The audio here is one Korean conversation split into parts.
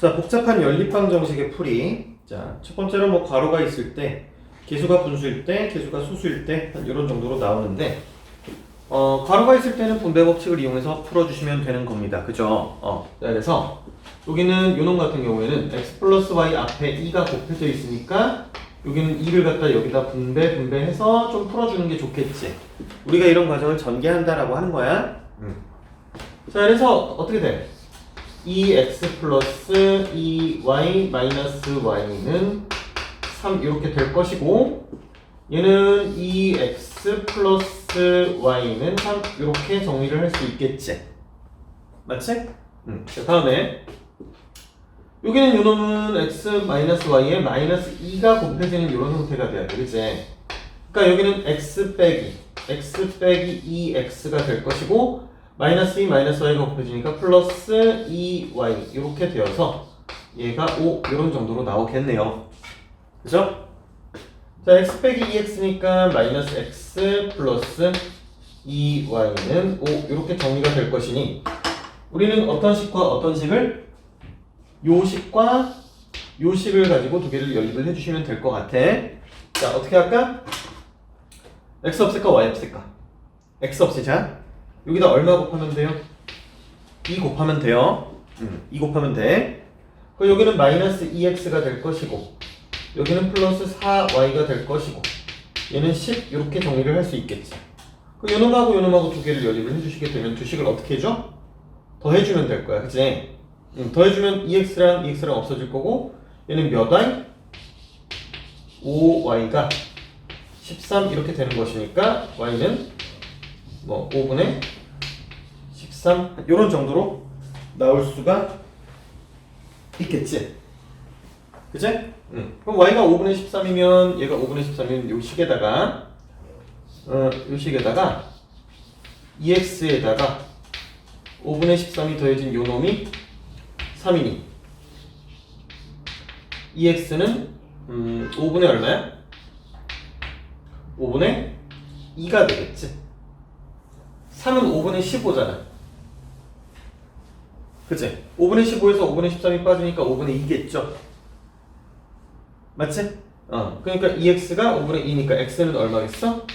자, 복잡한 연립방 정식의 풀이. 자, 첫 번째로 뭐 괄호가 있을 때, 개수가 분수일 때, 개수가 소수일 때, 한 이런 정도로 나오는데, 어, 괄호가 있을 때는 분배 법칙을 이용해서 풀어주시면 되는 겁니다. 그죠? 어, 자, 그래서 여기는 요놈 같은 경우에는 x 플러스 y 앞에 2가 곱해져 있으니까 여기는 2를 갖다 여기다 분배 분배해서 좀 풀어주는 게 좋겠지. 우리가 이런 과정을 전개한다라고 하는 거야. 음. 자, 그래서 어떻게 돼? 2x 플러스 2y 마이너스 y는 3 이렇게 될 것이고 얘는 2x 플러스 y는 3 이렇게 정리를 할 수 있겠지 맞지? 응. 자 다음에 여기는 요놈은 x 마이너스 y에 마이너스 2가 곱해지는 이런 형태가 돼야 돼 그치? 그러니까 여기는 x 빼기 x 빼기 2x가 될 것이고 마이너스 2 마이너스 y가 곱해지니까 플러스 2y 이렇게 되어서 얘가 5 이런 정도로 나오겠네요 그죠? 자 x 빼기 2x니까 마이너스 x 플러스 2y는 5 이렇게 정리가 될 것이니 우리는 어떤 식과 어떤 식을 요 식과 요 식을 가지고 두 개를 연립을 해주시면 될 것 같아 자 어떻게 할까? x 없을까 y 없을까? x 없애자 여기다 얼마 곱하면 돼요? 2 곱하면 돼요. 음, 2 곱하면 돼. 그 여기는 마이너스 2x가 될 것이고 여기는 플러스 4y가 될 것이고 얘는 10 이렇게 정리를 할 수 있겠지. 그 요놈하고 요놈하고 두 개를 연립을 해주시게 되면 두 식을 어떻게 해줘? 더해주면 될 거야, 그치? 음, 더해주면 2x랑 2x랑 없어질 거고 얘는 몇 y? 5y가 13 이렇게 되는 것이니까 y는 뭐 5분의 13 이런 정도로 나올 수가 있겠지. 그치? 응. 그럼 y가 5분의 13이면 얘가 5분의 13이면 요 식에다가 어, 요 식에다가 2x에다가 5분의 13이 더해진 요 놈이 3이니 2x는 음, 5분의 얼마야? 5분의 2가 되겠지. 3은 5분의 15잖아. 그치? 5분의 15에서 5분의 13이 빠지니까 5분의 2겠죠? 맞지? 어, 그러니까 2x가 5분의 2니까 x는 얼마겠어?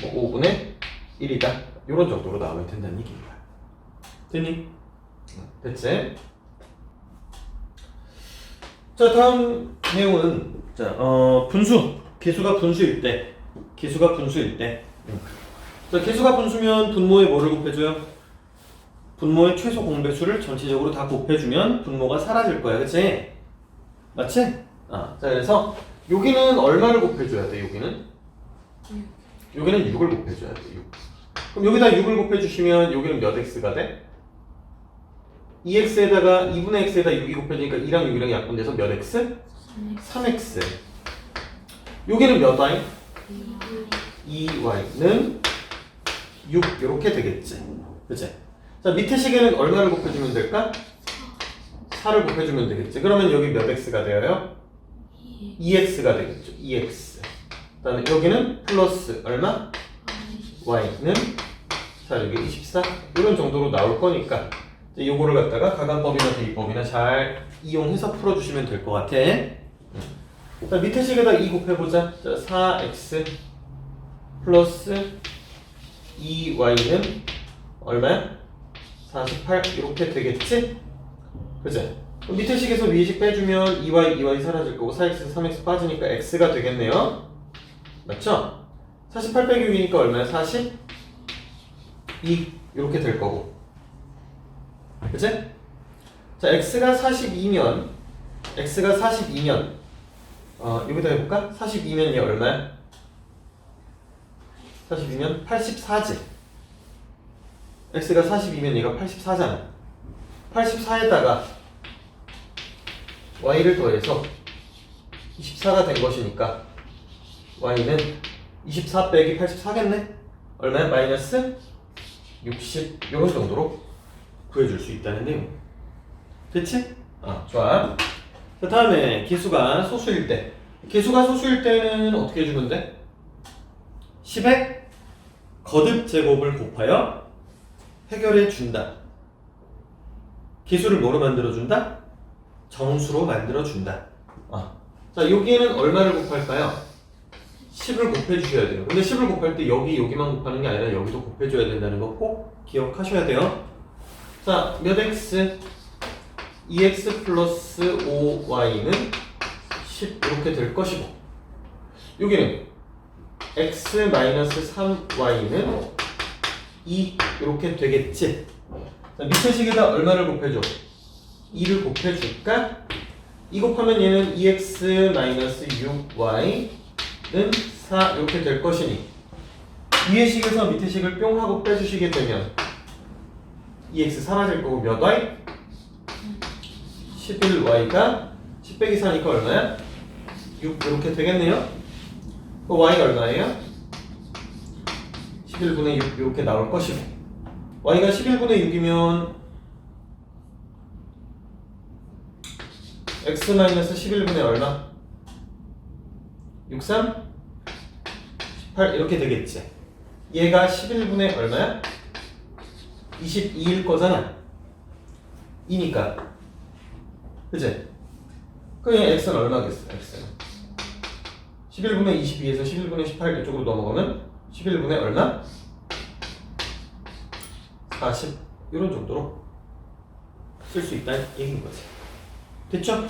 뭐 5분의 1이다. 이런 정도로 나오면 된다는 얘기입니다. 됐니? 어, 됐지? 자, 다음 내용은 자, 어, 분수. 개수가 분수일 때. 개수가 분수일 때. 자, 개수가 분수면 분모에 뭐를 곱해줘요? 분모의 최소 공배수를 전체적으로 다 곱해주면 분모가 사라질 거야, 그치? 맞지? 아, 자, 그래서 여기는 얼마를 곱해줘야 돼, 여기는? 여기는 6을 곱해줘야 돼, 6. 그럼 여기다 6을 곱해주시면 여기는 몇 x가 돼? 2x에다가 2분의 x에다 6이 곱해지니까 2랑 6이랑 약분돼서 몇 x? 3x. 여기는 몇 y? 2y는 6 이렇게 되겠지. 그치? 자 밑에 시계는 얼마를 곱해주면 될까? 4를 곱해주면 되겠지. 그러면 여기 몇 x가 되어요? 2x가 되겠죠. 2x. 그 다음에 여기는 플러스 얼마? y는 자 여기 24 이런 정도로 나올 거니까 이제 요거를 갖다가 가간법이나 대입법이나 잘 이용해서 풀어주시면 될 것 같아. 자 밑에 식에다 2 곱해보자. 자 4x 플러스 2y는 얼마야? 48 이렇게 되겠지? 그럼 밑에 식에서 위에 식 빼주면 2y, 2y 사라질 거고 4x, 3x 빠지니까 x가 되겠네요 맞죠? 48 빼기 6이니까 얼마야? 40? 2 이렇게 될 거고 그치? 자 x가 42면 x가 42면 어, 여기다 해볼까? 42면 얘 얼마야? 42면 84지. x가 42면 얘가 84잖아. 84에다가 y를 더해서 24가 된 것이니까 y는 24 빼기 84겠네? 얼마야? 마이너스 60 이런 정도로 구해줄 수 있다는 내용. 됐지? 아, 좋아. 자, 다음에 개수가 소수일 때. 개수가 소수일 때는 어떻게 해주면 돼? 10의 거듭 제곱을 곱하여 해결해 준다. 기수를 뭐로 만들어 준다? 정수로 만들어 준다. 아. 자, 여기에는 얼마를 곱할까요? 10을 곱해 주셔야 돼요. 근데 10을 곱할 때 여기 여기만 곱하는 게 아니라 여기도 곱해 줘야 된다는 거 꼭 기억하셔야 돼요. 자, 몇 x 2x 플러스 5y는 10 이렇게 될 것이고 여기는 x 마이너스 3y는 2 이렇게 되겠지. 자, 밑에 식에다 얼마를 곱해줘? 2를 곱해줄까? 2 곱하면 얘는 2x 마이너스 6y는 4 이렇게 될 것이니 위에 식에서 밑에 식을 뿅 하고 빼주시게 되면 2x 사라질 거고 몇 y? 11y가 10 빼기 4니까 얼마야? 6 이렇게 되겠네요. 그 y가 얼마예요? 11분의 6 이렇게 나올 것이고 y가 11분의 6이면 x 마이너스 11분의 얼마? 63? 18 이렇게 되겠지. 얘가 11분의 얼마야? 22일 거잖아. 2니까. 그지? 그럼 얘 x는 얼마겠어? x는 11분의 22에서 11분의 18 이쪽으로 넘어가면 11분의 얼마? 40 이런 정도로 쓸 수 있다는 얘기인 거지. 됐죠?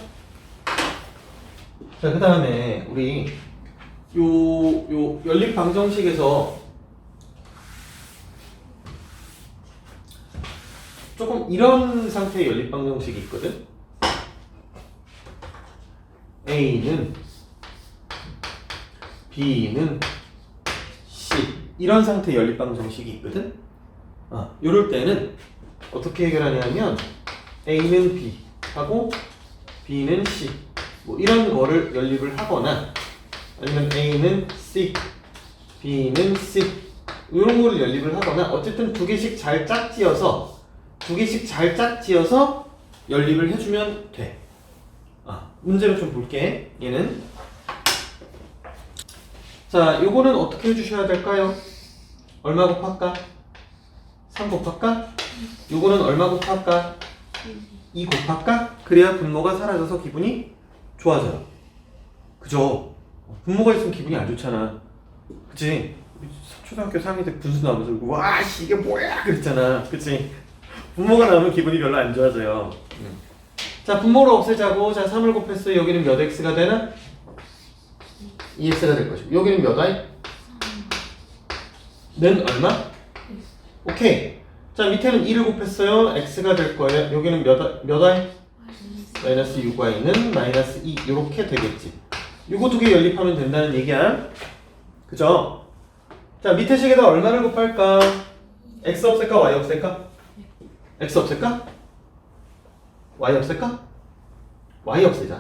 자, 그 다음에 우리 요, 요 연립 방정식에서 조금 이런 상태의 연립 방정식이 있거든. A는 B는 C 이런 상태의 연립 방 정식이 있거든. 아, 요럴 때는 어떻게 해결하냐면 A는 B 하고 B는 C 뭐 이런 거를 연립을 하거나 아니면 A는 C, B는 C 이런 거를 연립을 하거나 어쨌든 두 개씩 잘 짝지어서 두 개씩 잘 짝지어서 연립을 해주면 돼. 아 문제를 좀 볼게. 얘는 자 요거는 어떻게 해주셔야 될까요? 얼마 곱할까? 3 곱할까? 요거는 얼마 곱할까? 2 곱할까? 그래야 분모가 사라져서 기분이 좋아져요. 그죠? 분모가 있으면 기분이 안 좋잖아. 그치? 초등학교 3학년 때 분수 나오면서 와, 씨, 이게 뭐야? 그랬잖아. 그치? 분모가 나오면 기분이 별로 안 좋아져요. 자, 분모를 없애자고. 자, 3을 곱했어요. 여기는 몇 x가 되나? 2x가 될 것이고. 여기는 몇 y? 는 얼마? 오케이. 자, 밑에는 2를 곱했어요. x가 될 거예요. 여기는 몇, 몇 y? 마이너스 6y는 마이너스 2 이렇게 되겠지. 요거 두 개 연립하면 된다는 얘기야. 그죠? 자 밑에 식에다 얼마를 곱할까? x 없앨까? y 없앨까? x 없앨까? y 없앨까? y 없애자.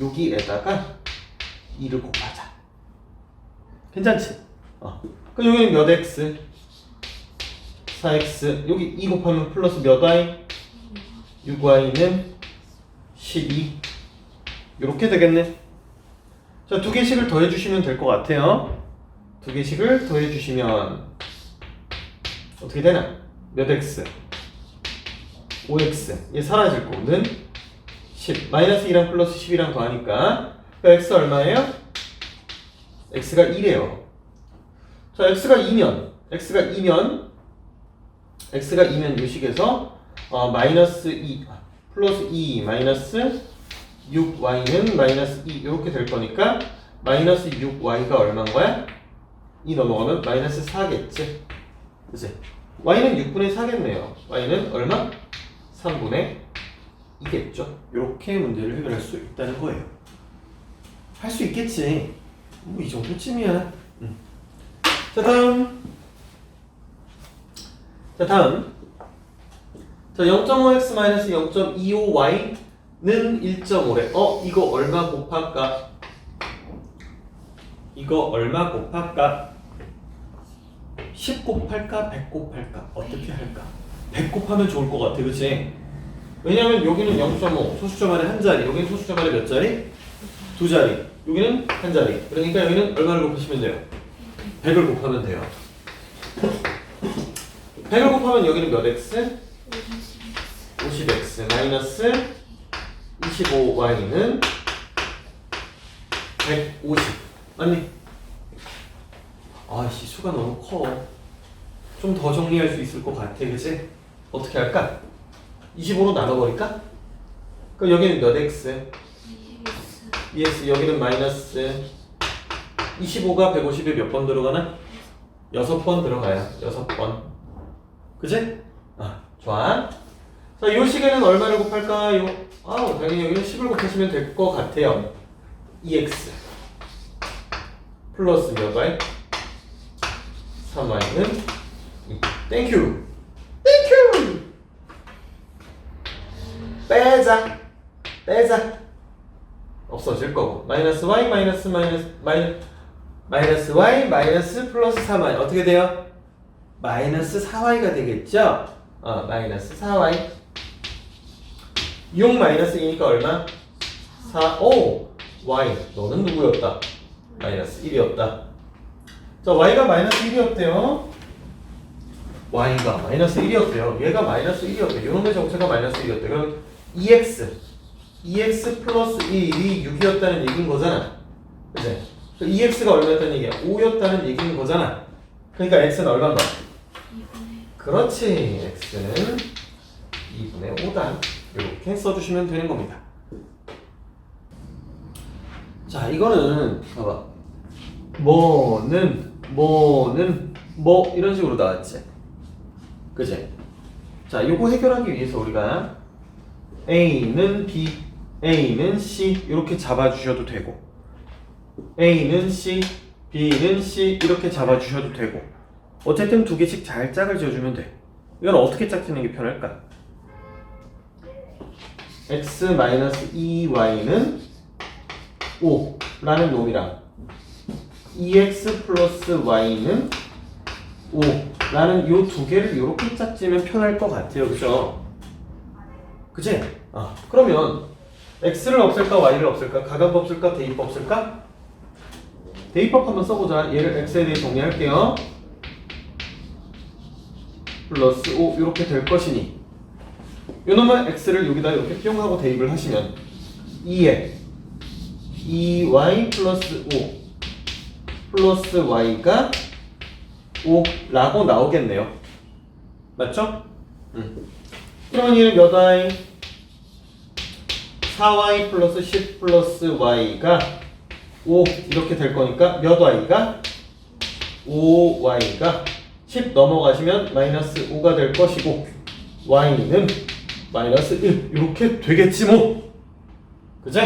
여기에다가 2를 곱하자. 괜찮지? 어. 그럼 여기는 몇 x? 4x 여기 2 곱하면 플러스 몇 y? 6y는 12 이렇게 되겠네 자 두 개씩을 더해 주시면 될 것 같아요 두 개씩을 더해 주시면 어떻게 되나 몇 x 5x 얘 사라질 거는 10 마이너스 2랑 플러스 10이랑 더하니까 그 x 얼마예요? x가 1이에요 자 x가 2면 x가 2면 x가 2면 이 식에서 어, 마이너스 2 아, 플러스 2 마이너스 6y는 마이너스 2 이렇게 될 거니까 마이너스 6y가 얼마인 거야? 2 넘어가면 마이너스 4겠지 그치? y는 6분의 4겠네요 y는 얼마? 3분의 2겠죠 이렇게 문제를 해결할 수 있다는 거예요 할 수 있겠지. 뭐 이 정도쯤이야. 음. 자 다음. 자 다음. 자 0.5x 0.25y는 1.5래. 어 이거 얼마 곱할까? 이거 얼마 곱할까? 10 곱할까? 100 곱할까? 어떻게 할까? 100 곱하면 좋을 것 같아 그치? 왜냐면 여기는 0.5 소수점 안에 한 자리. 여기는 소수점 안에 몇 자리 두 자리 여기는 한 자리 그러니까 여기는 얼마를 곱하시면 돼요 100을 곱하면 돼요 100을 곱하면 여기는 몇 x? 50x 마이너스 25y는 150 맞니? 아씨 수가 너무 커 좀 더 정리할 수 있을 것 같아 그치? 어떻게 할까? 25로 나눠버릴까? 그럼 여기는 몇 x? 2x 여기는 마이너스 25가 150에 몇 번 들어가나? 6번 들어가요 6번 그치? 아 좋아 자, 이 시계는 얼마를 곱할까요? 아우, 당연히 여기는 10을 곱하시면 될 것 같아요. 2x 플러스 몇 y? 3y는 2. 땡큐! 땡큐! 빼자. 빼자. 없어질 거고. 마이너스 y 마이너스 마이너스 마이너스 마이너스 y 마이너스 플러스 3y 어떻게 돼요? 마이너스 4y가 되겠죠? 어, 마이너스 4y 6 마이너스 2니까 얼마? 4, 오! y 너는 누구였다? 마이너스 1이었다 자 y가 마이너스 1이었대요 y가 마이너스 1이었대요 얘가 마이너스 1이었대요 이놈의 정체가 마이너스 1이었대요 그럼 2x 2x 플러스 1이 6이었다는 얘기인 거잖아. 그치? 2x가 얼마였다는 얘기야? 5였다는 얘기인 거잖아. 그러니까 x는 얼마인가? 그렇지. X는 2분의 5다. 이렇게 써주시면 되는 겁니다. 자 이거는 봐봐. 뭐는 뭐는 뭐 이런 식으로 나왔지. 그지 자 요거 해결하기 위해서 우리가 A는 B A는 C 이렇게 잡아주셔도 되고 A는 C B는 C 이렇게 잡아주셔도 되고 어쨌든 두 개씩 잘 짝을 지어주면 돼 이건 어떻게 짝지는 게 편할까? x-2y는 5라는 놈이랑 2x 플러스 y는 5라는 요 두 개를 이렇게 짝지면 편할 것 같아요. 그죠? 그치? 아, 그러면 x를 없앨까 y를 없앨까 가각 없앨까 대입법 없앨까? 대입법 한번 써보자. 얘를 x에 대해 정리할게요. 플러스 5 이렇게 될 것이니 요놈의 x를 여기다 이렇게 뿅 하고 대입을 하시면 2에 2y 플러스 5 플러스 y가 5라고 나오겠네요. 맞죠? 음. 그러면 얘는 몇 y? 4y 플러스 10 플러스 y가 5 이렇게 될 거니까 몇 y가? 5y가 10 넘어가시면 마이너스 5가 될 것이고 y는 마이너스 1 이렇게 되겠지 뭐 그지?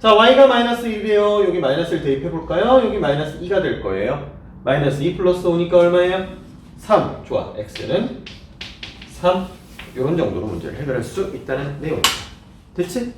자 y가 마이너스 1이에요 여기 마이너스 1 대입해 볼까요? 여기 마이너스 2가 될 거예요 마이너스 2 플러스 5니까 얼마예요? 3 좋아 x는 3 이런 정도로 문제를 해결할 수 있다는 내용입니다 됐지?